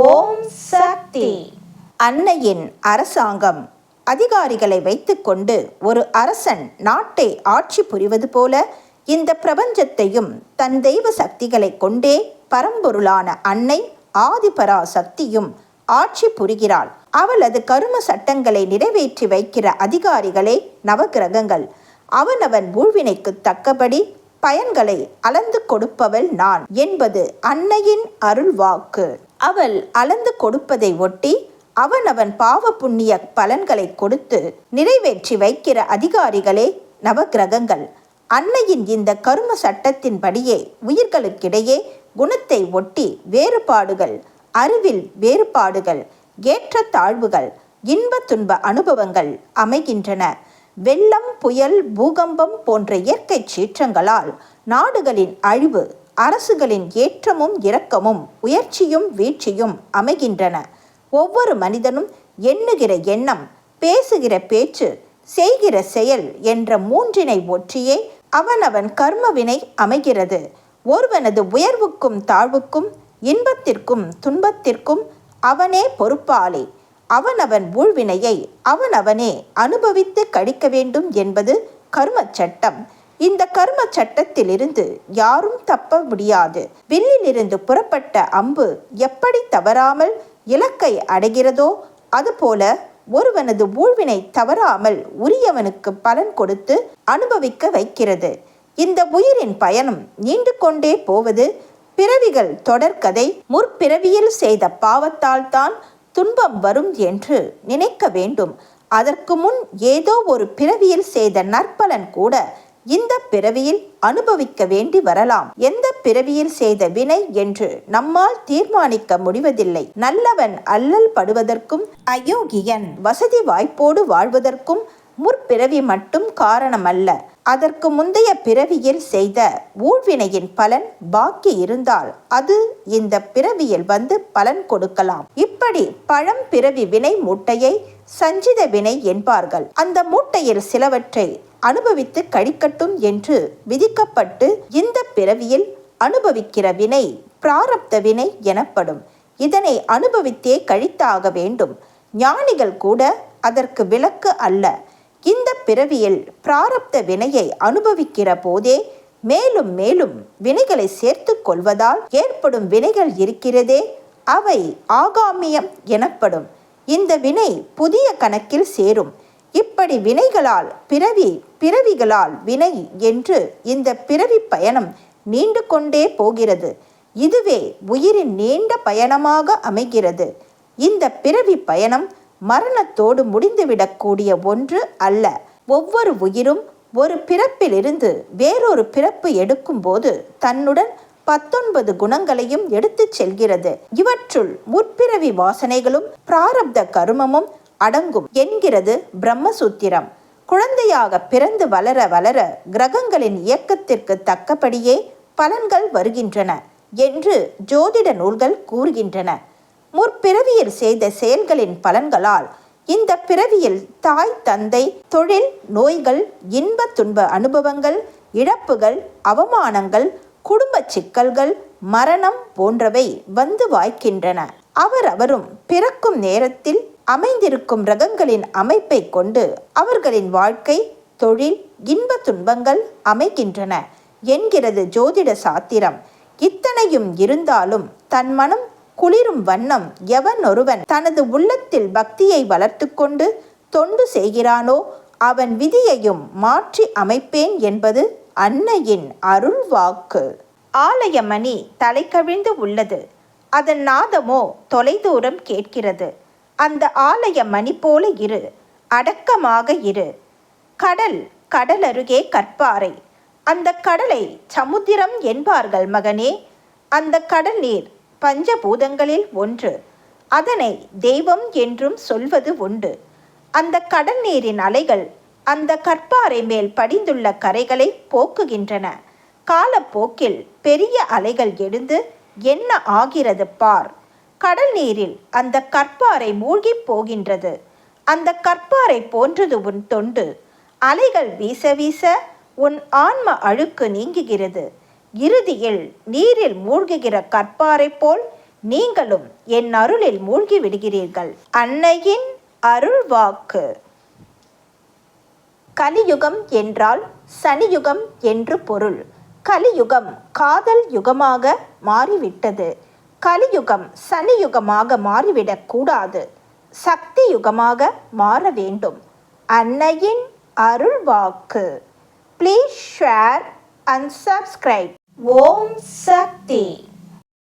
ஓம் சக்தி. அன்னையின் அரசாங்கம். அதிகாரிகளை வைத்துக்கொண்டு ஒரு அரசன் நாட்டை ஆட்சி புரிவது போல இந்த பிரபஞ்சத்தையும் தன் தெய்வ சக்திகளை கொண்டே பரம்பொருளான அன்னை ஆதிபரா சக்தியும் ஆட்சி புரிகிறாள். அவளது கரும சட்டங்களை நிறைவேற்றி வைக்கிற அதிகாரிகளே நவகிரகங்கள் அவனவன் ஊழ்வினைக்கு தக்கபடி பயன்களை அளந்து கொடுப்பவள் நான் என்பது அன்னையின் அருள்வாக்கு. அவள் அளந்து கொடுப்பதை ஒட்டி அவனவன் பாவ புண்ணிய பலன்களை கொடுத்து நிறைவேற்றி வைக்கிற அதிகாரிகளே நவகிரகங்கள் அன்னையின் இந்த கரும சட்டத்தின்படியே உயிர்களுக்கிடையே குணத்தை ஒட்டி வேறுபாடுகள் அறிவில் வேறுபாடுகள் ஏற்ற தாழ்வுகள் இன்ப துன்ப அனுபவங்கள் அமைகின்றன. வெள்ளம் புயல் பூகம்பம் போன்ற இயற்கை சீற்றங்களால் நாடுகளின் அழிவு அரசுகளின் ஏற்றமும் இரக்கமும் உயர்ச்சியும் வீழ்ச்சியும் அமைகின்றன. ஒவ்வொரு மனிதனும் எண்ணுகிற எண்ணம் பேசுகிற பேச்சு செய்கிற செயல் என்ற மூன்றினை ஒற்றியே அவனவன் கர்மவினை அமைகிறது. ஒருவனது உயர்வுக்கும் தாழ்வுக்கும் இன்பத்திற்கும் துன்பத்திற்கும் அவனே பொறுப்பாளி. அவனவன் ஊழ்வினையை அவனவனே அனுபவித்து கழிக்க வேண்டும் என்பது கர்மச் சட்டம். இந்த கர்ம சட்டத்திலிருந்து யாரும் தப்ப முடியாது. வில்லிலிருந்து புறப்பட்ட அம்பு எப்படி தவறாமல் இலக்கை அடைகிறதோ அதுபோல ஒருவனது ஊழ்வினை தவறாமல் உரியவனுக்கு பலன் கொடுத்து அனுபவிக்க வைக்கிறது. இந்த உயிரின் பயணம் நீண்டு கொண்டே போவது பிறவிகள் தொடர்கதை முற்பிறவியில் செய்த பாவத்தால் தான் துன்பம் வரும் என்று நினைக்க வேண்டும். அதற்கு முன் ஏதோ ஒரு பிறவியில் செய்த நற்பலன் கூட இந்த பிறவியில் அனுபவிக்க வேண்டி வரலாம். எந்த பிறவியில் செய்த வினை என்று நம்மால் தீர்மானிக்க முடிவதில்லை. நல்லவன் அல்லல் படுவதற்கும் அயோகியன் வசதி வாய்ப்போடு வாழ்வதற்கும் முற்பிறவி மட்டும் காரணமல்ல. அதற்கு முந்தைய பிறவியில் செய்த ஊழ்வினையின் பலன் பாக்கி இருந்தால் அது இந்த பிறவியில் வந்து பலன் கொடுக்கலாம். இப்படி பழம் பிறவி வினை மூட்டையை சஞ்சித வினை என்பார்கள். அந்த மூட்டையில் சிலவற்றை அனுபவித்து கழிக்கட்டும் என்று விதிக்கப்பட்டு இந்த பிறவியில் அனுபவிக்கிற வினை பிராரப்த வினை எனப்படும். இதனை அனுபவித்தே கழித்தாக வேண்டும். ஞானிகள் கூட அதற்கு விலக்கு அல்ல. இந்த பிறவியில் பிராரப்த வினையை அனுபவிக்கிற போதே மேலும் மேலும் வினைகளை சேர்த்து கொள்வதால் ஏற்படும் வினைகள் இருக்கிறதே அவை ஆகாமியம் எனப்படும். இந்த வினை புதிய கணக்கில் சேரும். இப்படி வினைகளால் பிறவி பிறவிகளால் வினை என்று இந்த பிறவி பயணம் நீண்டு கொண்டே போகிறது. இதுவே உயிரின் நீண்ட பயணமாக அமைகிறது. இந்த பிறவி பயணம் மரணத்தோடு முடிந்துவிடக்கூடிய ஒன்று அல்ல. ஒவ்வொரு உயிரும் ஒரு பிறப்பிலிருந்து வேறொரு பிறப்பு எடுக்கும்போது தன்னுடன் பத்தொன்பது குணங்களையும் எடுத்துச் செல்கிறது. இவற்றுள் முற்பிறவி வாசனைகளும் பிராரப்த கருமமும் அடங்கும் என்கிறது பிரம்மசூத்திரம். குழந்தையாக பிறந்து வளர வளர கிரகங்களின் இயக்கத்திற்கு தக்கபடியே பலன்கள் வருகின்றன என்று ஜோதிட நூல்கள் கூறுகின்றன. முற்பிறவியில் செய்த செயல்களின் பலன்களால் இந்த பிறவியில் தாய் தந்தை தொழில் நோய்கள் இன்ப துன்ப அனுபவங்கள் இழப்புகள் அவமானங்கள் குடும்ப சிக்கல்கள் மரணம் போன்றவை வந்து வாய்க்கின்றன. அவரவரும் பிறக்கும் நேரத்தில் அமைந்திருக்கும் ரகங்களின் அமைப்பை கொண்டு அவர்களின் வாழ்க்கை தொழில் இன்ப துன்பங்கள் அமைகின்றன என்கிறது ஜோதிட சாத்திரம். இத்தனையும் இருந்தாலும் தன் மனம் குளிரும் வண்ணம் எவன் ஒருவன் தனது உள்ளத்தில் பக்தியை வளர்த்து கொண்டு தொண்டு செய்கிறானோ அவன் விதியையும் மாற்றி அமைப்பேன் என்பது அன்னையின் அருள் வாக்கு ஆலயமணி தலைக்கவிழ்ந்து உள்ளது. அதன் நாதமோ தொலைதூரம் கேட்கிறது. அந்த ஆலய மணி போல இரு அடக்கமாக இரு. கடல் கடல் அருகே கற்பாறை. அந்த கடலை சமுத்திரம் என்பார்கள் மகனே. அந்த கடல் நீர் பஞ்சபூதங்களில் ஒன்று. அதனை தெய்வம் என்றும் சொல்வது உண்டு. அந்த கடல் நீரின் அலைகள் அந்த கற்பாறை மேல் படிந்துள்ள கரைகளை போக்குகின்றன. காலப்போக்கில் பெரிய அலைகள் எழுந்து என்ன ஆகிறது பார்? கடல் நீரில் அந்த கற்பாறை மூழ்கிப் போகின்றது. அந்த கற்பாறை போன்றது உன் தொண்டு. அலைகள் வீச வீச உன் ஆன்ம அழுக்கு நீங்குகிறது. இறுதியில் நீரில் மூழ்குகிற கற்பாறை போல் நீங்களும் என் அருளில் மூழ்கி விடுகிறீர்கள். அன்னையின் அருள் வாக்கு கலியுகம் என்றால் சனியுகம் என்று பொருள். கலியுகம் காதல் யுகமாக மாறிவிட்டது. கலியுகம் சனியுகமாக மாறிவிடக் கூடாது. சக்தி யுகமாக மாற வேண்டும். அன்னையின் அருள் வாக்கு please share and subscribe Om Shakti.